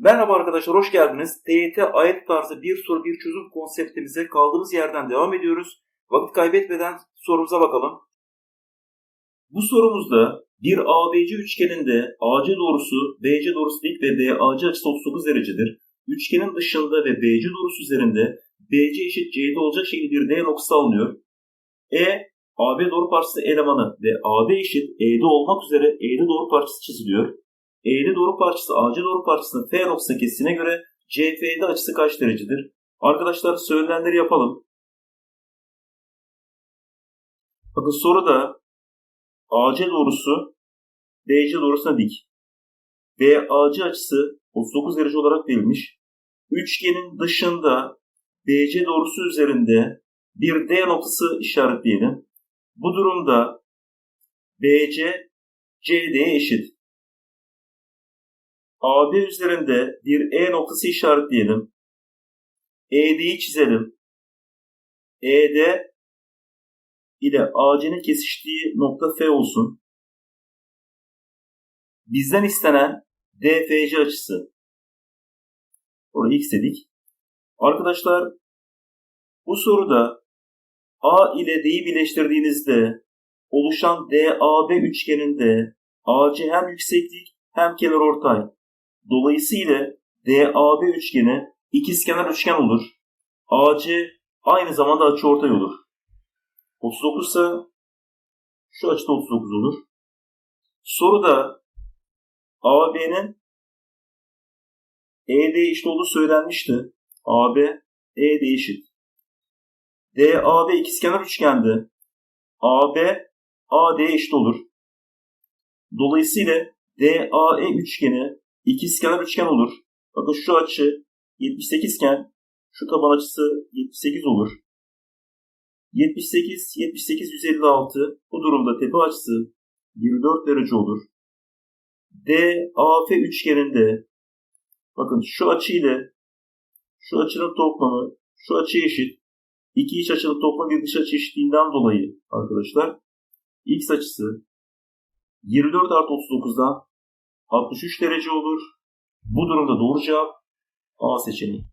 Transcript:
Merhaba arkadaşlar, hoş geldiniz. TYT ayet tarzı bir soru bir çözüm konseptimize kaldığımız yerden devam ediyoruz. Vakit kaybetmeden sorumuza bakalım. Bu sorumuzda bir ABC üçgeninde AC doğrusu, BC doğrusu dik ve BAC açısı 39 derecedir. Üçgenin dışında ve BC doğrusu üzerinde BC eşit CD olacak şekilde bir D noktası alınıyor. E, AB doğru parçası elemanı ve AB eşit ED olmak üzere ED doğru parçası çiziliyor. Eğri doğru parçası AC doğru parçasının F noktası kesine göre CF'de açısı kaç derecedir? Arkadaşlar söylenenleri yapalım. Bakın soruda AC doğrusu BC doğrusuna dik. BAC açısı 39 derece olarak verilmiş. Üçgenin dışında BC doğrusu üzerinde bir D noktası işaretleyelim. Bu durumda BC CD'ye eşit. AB üzerinde bir E noktası işaretleyelim. ED'yi çizelim. ED ile AC'nin kesiştiği nokta F olsun. Bizden istenen DFC açısı. Orayı x dedik. Arkadaşlar bu soruda A ile D'yi birleştirdiğinizde oluşan DAB üçgeninde AC hem yükseklik hem kenarortay. Dolayısıyla DAB üçgeni ikizkenar üçgen olur. AC aynı zamanda açıortay olur. 39 ise şu açıda 39 olur. Soruda AB'nin ED eşit olduğu söylenmişti. AB ED eşit. DAB ikizkenar üçgende AB AD eşit olur. Dolayısıyla DAE üçgeni ikizkenar üçgen olur. Bakın şu açı 78 iken şu taban açısı 78 olur. 78, 78, 156 bu durumda tepe açısı 24 derece olur. DAF üçgeninde bakın şu açı ile şu açının toplamı şu açı eşit. İki iç açının toplamı bir dış açı eşitliğinden dolayı arkadaşlar x açısı 24 artı 39'dan 63 derece olur. Bu durumda doğru cevap A seçeneği.